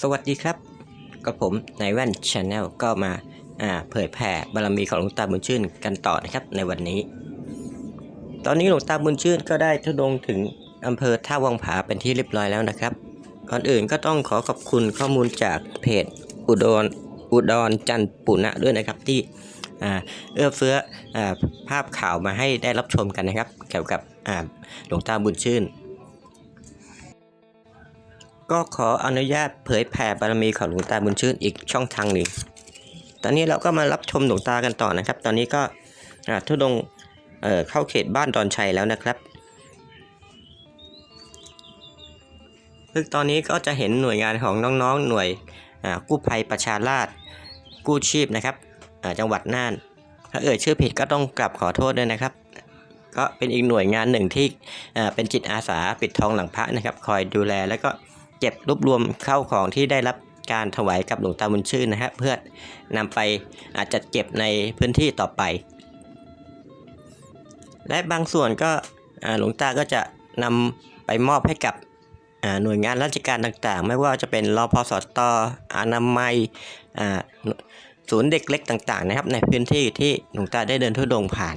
สวัสดีครับ กับผมนายแว่นชาแนลก็มาอ่าเผยแผ่บารมีของหลวงตาบุญชื่นกันต่อนะครับในวันนี้ ตอนนี้หลวงตาบุญชื่นก็ได้ทุดงถึงอำเภอท่าวังผาเป็นที่เรียบร้อยแล้วนะครับ ก่อนอื่นก็ต้องขอขอบคุณข้อมูลจากเพจอุดรอุดรจันปุณะด้วยนะครับที่อ่าเอื้อเฟื้ออาภาพข่าวมาให้ได้รับชมกันนะครับ เกี่ยวกับอ่าหลวงตาบุญชื่น ก็ขออนุญาตเผยแผ่บารมีของหลวงตาบุญชื่นอีกช่องทางหนึ่ง ตอนนี้เราก็มารับชมหลวงตากันต่อนะครับ ตอนนี้ก็ทุดงเเข้าเขตบ้านดอนชัยแล้วนะครับซึ่งตอนนี้ก็จะเห็นหน่วยงานของน้องๆ หน่วยกู้ภัยประชาราษกู้ชีพนะครับจังหวัดน่าน ถ้าเอ่ยชื่อผิดก็ต้องกลับขอโทษด้วยนะครับ ก็เป็นอีกหน่วยงานหนึ่งที่เป็นจิตอาสาปิดทองหลังพระนะครับ คอยดูแลแล้วก็ เก็บรวบรวมเข้าของที่ได้รับการถวายกับหลวงตาบุญชื่นนะฮะเพื่อนำไปอาจจะเก็บในพื้นที่ต่อไป และบางส่วนก็หลวงตาก็จะนำไปมอบให้กับหน่วยงานราชการต่างๆ ไม่ว่าจะเป็นรอพสตอนามัยศูนย์เด็กเล็กต่างๆนะครับในพื้นที่ที่หลวงตาได้เดินทุดงผ่าน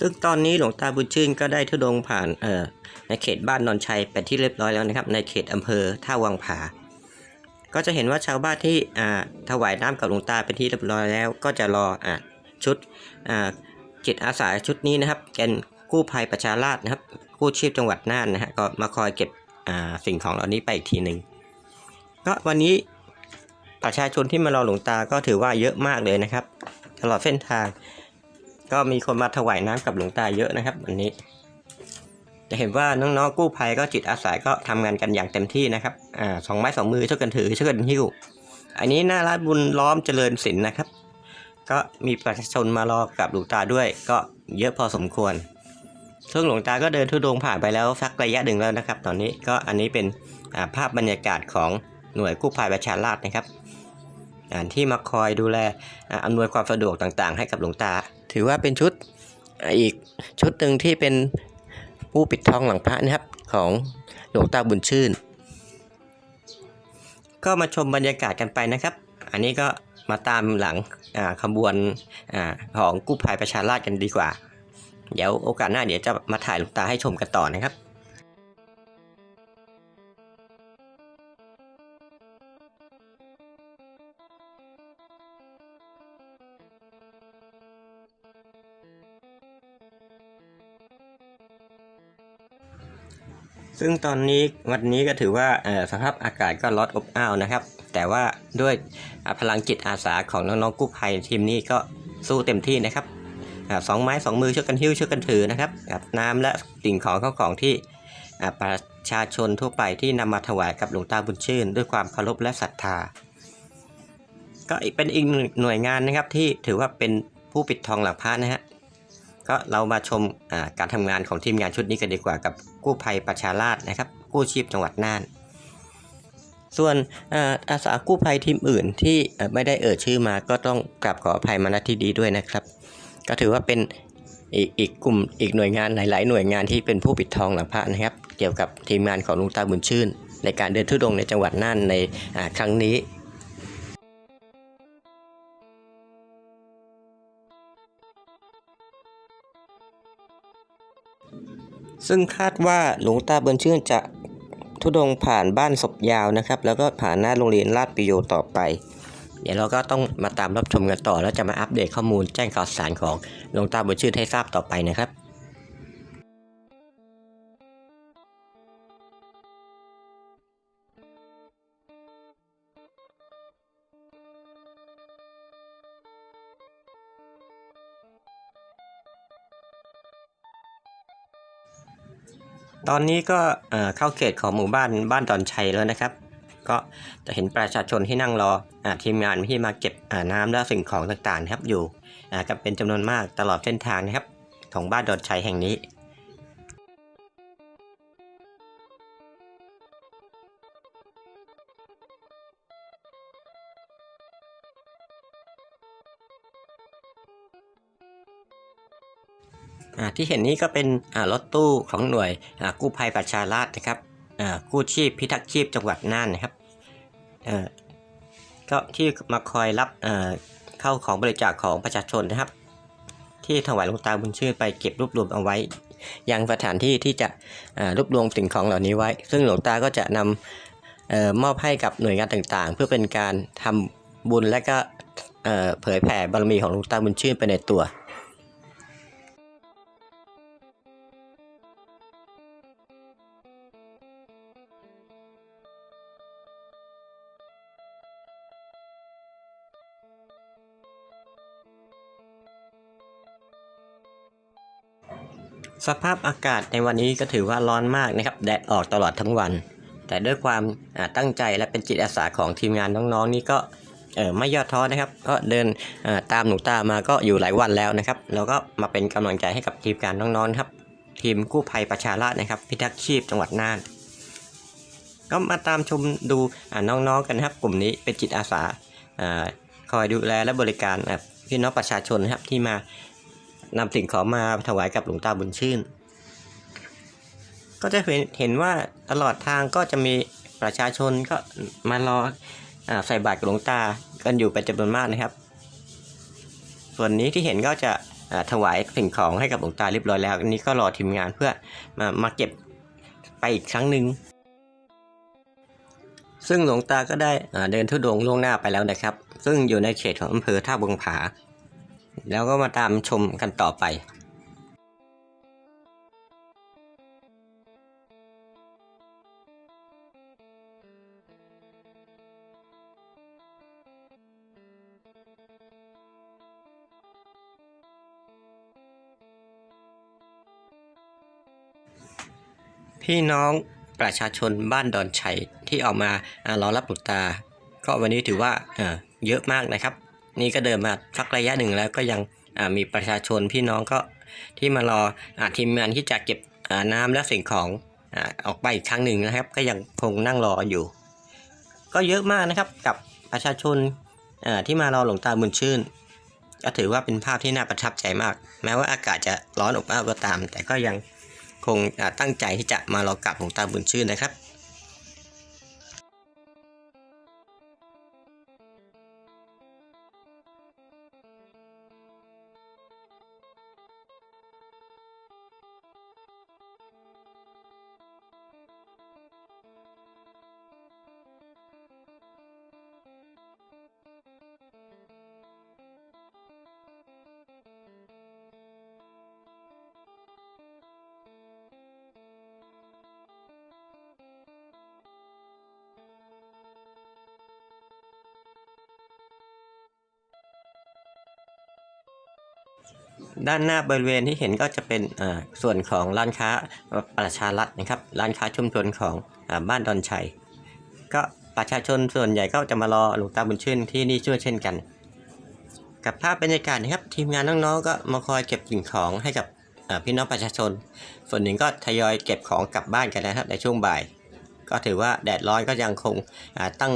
ซึ่งตอนนี้หลวงตาบุญชื่นก็ได้ทุดงผ่านเอ่อในเขตบ้านนนชัยเป็นที่เรียบร้อยแล้วนะครับ ในเขตอำเภอท่าวังผา ก็จะเห็นว่าชาวบ้านที่อ่าถวายน้ำกับหลวงตาเป็นที่เรียบร้อยแล้ว ก็จะรออ่าชุดอ่าจิตอาสาชุดนี้นะครับเป็นกู้ภัยประชาราษฎร์นะครับกู้ชีพจังหวัดน่านนะฮะก็มาคอยเก็บอ่าสิ่งของเหล่านี้ไปอีกทีหนึ่งก็วันนี้ประชาชนที่มารอหลวงตาก็ถือว่าเยอะมากเลยนะครับ ตลอดเส้นทาง ก็มีคนมาถวายน้ำกับหลวงตาเยอะนะครับวันนี้ จะเห็นว่าน้องๆกู้ภัยก็จิตอาสาก็ทำงานกันอย่างเต็มที่นะครับอ่าสองไม้สองมือช่วยกันถือช่วยกันหิ้ว อันนี้หน้าร้านบุญล้อมเจริญศิลป์นะครับ ก็มีประชาชนมารอกับหลวงตาด้วย ก็เยอะพอสมควรซึ่งหลวงตาก็เดินทุดงผ่านไปแล้วสักระยะหนึ่งแล้วนะครับ ตอนนี้ก็อันนี้เป็นาภาพบรรยากาศของหน่วยกู้ภัยประชาราษฎร์นะครับที่มาคอยดูแลอำนวยความสะดวกต่างๆ ให้กับหลวงตา ถือว่าเป็นชุดอีกชุดหนึ่งที่เป็นผู้ปิดทองหลังพระนะครับของหลวงตาบุญชื่น ก็มาชมบรรยากาศกันไปนะครับ อันนี้ก็มาตามหลังขบวนอของกู้ภัยประชาราชกันดีกว่า เดี๋ยวโอกาสหน้าเดี๋ยวจะมาถ่ายหลวงตาให้ชมกันต่อนะครับ ซึ่งตอนนี้วันนี้ก็ถือว่าสภาพอากาศก็ร้อนอบอ้าวนะครับ แต่ว่าด้วยพลังจิตอาสาของน้องๆกู้ภัยทีมนี้ก็สู้เต็มที่นะครับสองไม้สองมือช่วยกันหิ้วช่วยกันถือนะครับกับน้ำและสิ่งของเข้าของที่ประชาชนทั่วไปที่นำมาถวายกับหลวงตาบุญชื่น ด้วยความเคารพและศรัทธา ก็เป็นอีกหน่วยงานนะครับที่ถือว่าเป็นผู้ปิดทองหลังพระนะฮะ ก็เรามาชมการทำงานของทีมงานชุดนี้กันดีกว่ากับกู้ภัยประชาราษฎร์นะครับ กู้ชีพจังหวัดน่าน ส่วนอาสากู้ภัยทีมอื่นที่ไม่ได้เอ่ยชื่อมาก็ต้องกราบขออภัยมาณที่ดีด้วยนะครับ ก็ถือว่าเป็นอีกอีกกลุ่มอีกหน่วยงานหลาย ๆ หน่วยงานที่เป็นผู้ปิดทองหลังพระนะครับ เกี่ยวกับทีมงานของลุงตาบุญชื่น ในการเดินทุดงในจังหวัดน่านในครั้งนี้ ซึ่งคาดว่าหลวงตาบุญชื่นจะทุดงผ่านบ้านศพยาวนะครับ แล้วก็ผ่านหน้าโรงเรียนลาดปิโยต่อไป เดี๋ยวเราก็ต้องมาตามรับชมกันต่อ แล้วจะมาอัปเดตข้อมูลแจ้งข่าวสารของหลวงตาบุญชื่นให้ทราบต่อไปนะครับ ตอนนี้ก็เข้าเขตของหมู่บ้านบ้านดอนชัยแล้วนะครับ ก็จะเห็นประชาชนที่นั่งรออทีมงานที่มาเก็บน้ำและสิ่งของต่างๆ นะครับอยู่กันเป็นจำนวนมากตลอดเส้นทางนะครับ ของบ้านดอนชัยแห่งนี้ ที่เห็นนี้ก็เป็นรถตู้ของหน่วยกู้ภัยประชาราษนะครับกู้ชีพพิทักษ์ชีพจังหวัดน่านนะครับก็ที่มาคอยรับเข้าของบริจาคของประชาชนนะครับ ที่ถวายหลวงตาบุญชื่นไปเก็บรวบรวมเอาไว้ ยังสถานที่ที่จะรวบรวมสิ่งของเหล่านี้ไว้ ซึ่งหลวงตาก็จะนำมอบให้กับหน่วยงานต่างๆ เพื่อเป็นการทำบุญและก็เอ่อเผยแผ่บารมีของหลวงตาบุญชื่นไปในตัว สภาพอากาศในวันนี้ก็ถือว่าร้อนมากนะครับ แดดออกตลอดทั้งวัน แต่ด้วยความตั้งใจและเป็นจิตอาสาของทีมงานน้องๆนี่ก็ไม่ย่อท้อนะครับ ก็เดินตามหนูตามาก็อยู่หลายวันแล้วนะครับ แล้วก็มาเป็นกำลังใจให้กับทีมงานน้องๆครับ ทีมกู้ภัยประชาราษฎร์นะครับ พิทักษ์ชีพจังหวัดน่าน ก็มาตามชมดูน้องๆกันครับ กลุ่มนี้เป็นจิตอาสาอคอยดูแลและบริการพี่น้องประชาชนนะครับที่มา นำสิ่งของมาถวายกับหลวงตาบุญชื่น ก็จะเห็นเห็นว่าตลอดทางก็จะมีประชาชนก็มารออใส่บาตรกับหลวงตากันอยู่เป็นจำนวนมากนะครับ ส่วนนี้ที่เห็นก็จะถวายสิ่งของให้กับหลวงตาเรียบร้อยแล้ว อันนี้ก็รอทีมงานเพื่อมามาเก็บไปอีกครั้งหนึ่งซึ่งหลวงตาก็ได้เดินทุดงล่วงหน้าไปแล้วนะครับ ซึ่งอยู่ในเขตของอำเภอท่าบงผา แล้วก็มาตามชมกันต่อไปพี่น้องประชาชนบ้านดอนชัยที่ออกมารอรับหลวงตา ก็วันนี้ถือว่าเออเยอะมากนะครับ นี่ก็เดินมาสักระยะหนึ่งแล้วก็ยังมีประชาชนพี่น้องก็ที่มารออทีมงานที่จะเก็บน้ำและสิ่งของอออกไปอีกครั้งหนึ่งนะครับ ก็ยังคงนั่งรออยู่ ก็เยอะมากนะครับกับประชาชนที่มารอหลวงตาบุญชื่น ก็ถือว่าเป็นภาพที่น่าประทับใจมาก แม้ว่าอากาศจะร้อนอบอ้าวก็ตาม แต่ก็ยังคงตั้งใจที่จะมารอกราบหลวงตาบุญชื่นนะครับ ด้านหน้าบริเวณที่เห็นก็จะเป็นส่วนของร้านค้าประชารัฐนะครับ ร้านค้าชุมชนของอบ้านดอนชัย ก็ประชาชนส่วนใหญ่ก็จะมารอหลวงตาบุญชื่นที่นี่ช่วยเช่นกัน กับภาพบรรยากาศนะครับ ทีมงานน้องๆก็มาคอยเก็บสิ่งของให้กับพี่น้องประชาชน ส่วนหนึ่งก็ทยอยเก็บของกลับบ้านกันนะครับในช่วงบ่าย ก็ถือว่าแดดร้อนก็ยังคงตั้ง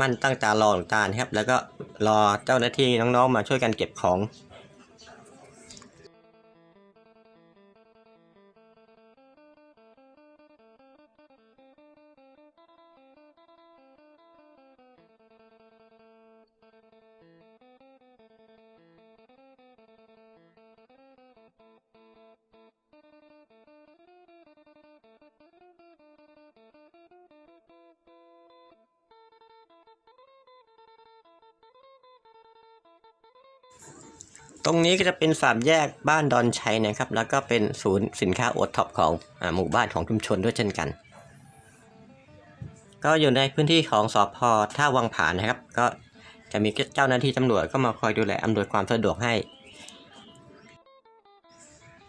มั่นตั้งตารอหลวงตาครับ แล้วก็รอเจ้าหน้าที่น้องๆ มาช่วยกันเก็บของ ตรงนี้ก็จะเป็นสามแยกบ้านดอนชัยนะครับ แล้วก็เป็นศูนย์สินค้าโอท็อปของอหมู่บ้านของชุมชนด้วยเช่นกัน ก็อยู่ในพื้นที่ของสอพอท่าวังผานะครับ ก็จะมีเจ้าหน้าที่ตำรวจก็มาคอยดูแลอำนวยความสะดวกให้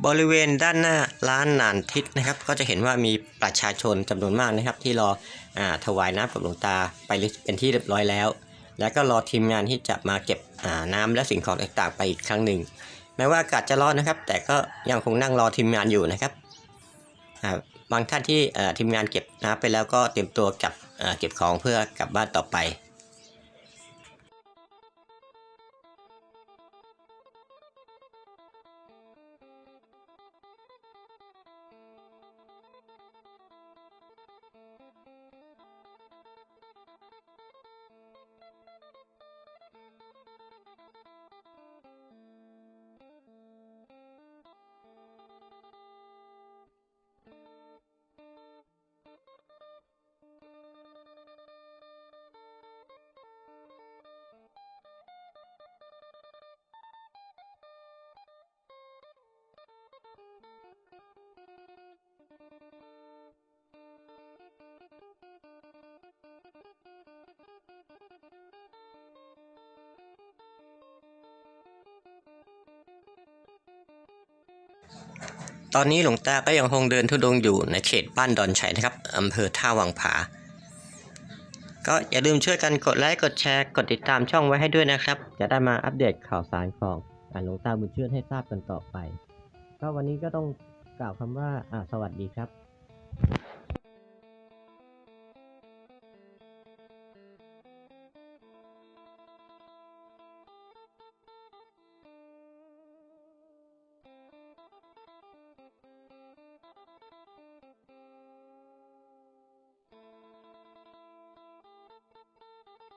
บริเวณด้านหน้าร้านนานทิศนะครับ ก็จะเห็นว่ามีประชาชนจำนวนมากนะครับ ที่รออถวายน้ำกับหลวงตาไปเป็นที่เรียบร้อยแล้ว แล้วก็รอทีมงานที่จะมาเก็บน้ำและสิ่งของต่างๆไปอีกครั้งหนึ่งแม้ว่าอากาศจะร้อนนะครับ แต่ก็ยังคงนั่งรอทีมงานอยู่นะครับบางท่านที่ทีมงานเก็บน้ำไปแล้วก็เตรียมตัวกลับเก็บของเพื่อกลับบ้านต่อไป ตอนนี้หลวงตาก็ยังคงเดินทุดงอยู่ในเขตบ้านดอนชัยนะครับอำเภอท่าวังผา ก็อย่าลืมช่วยกันกดไลค์ กดแชร์ กดติดตามช่องไว้ให้ด้วยนะครับ จะได้มาอัปเดตข่าวสารของอหลวงตาบุญเชื่อให้ทราบกันต่อไป ก็วันนี้ก็ต้องกล่าวคำว่าสวัสดีครับ